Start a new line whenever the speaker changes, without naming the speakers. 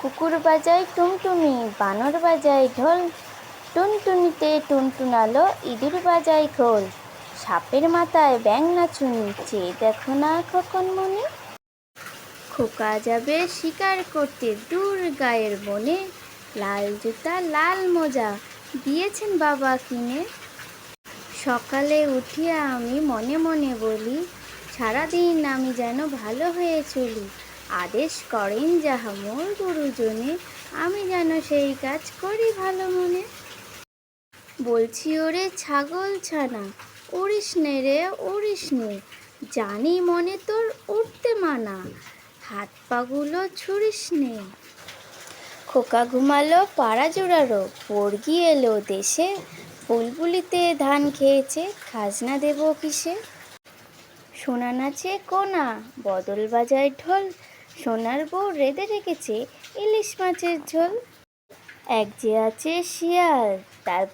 কুকুর বাজায় টুনটুনি, বানর বাজায় ঢোল। টুনটুনিতে টুনটুনালো ইঁদুর বাজায় খোল সাপের মাথায় ব্যাং নাচুনি চেয়ে দেখো না খোকন মনে। খোকা যাবে শিকার করতে দূর গায়ের বনে। লাল জুতা, লাল মোজা, দিয়েছেন বাবা কিনে। সকালে উঠিয়া আমি মনে মনে বলি, সারাদিন আমি যেন ভালো হয়ে চলি। আদেশ করেন যাহা মোর গুরুজনে আমি যেন সেই কাজ করি ভালো মনে। বলছি, ওরে ছাগল ছানা, উড়িস নে রে, উড়িস নে। জানি মনে তোর উঠতে মানা, হাত পাগুলো ছুড়িস নে। খোকা ঘুমালো পাড়া জোড়ারো পড়গি এলো দেশে। বুলবুলিতে ধান খেয়েছে, খাজনা দেব কিসে? সোনা নাচে কোনা, বদল বাজায় ঢোল, সোনার বউ রেঁধে রেখেছে ইলিশ মাছের ঝোল। এক যে আছে শিয়াল, তার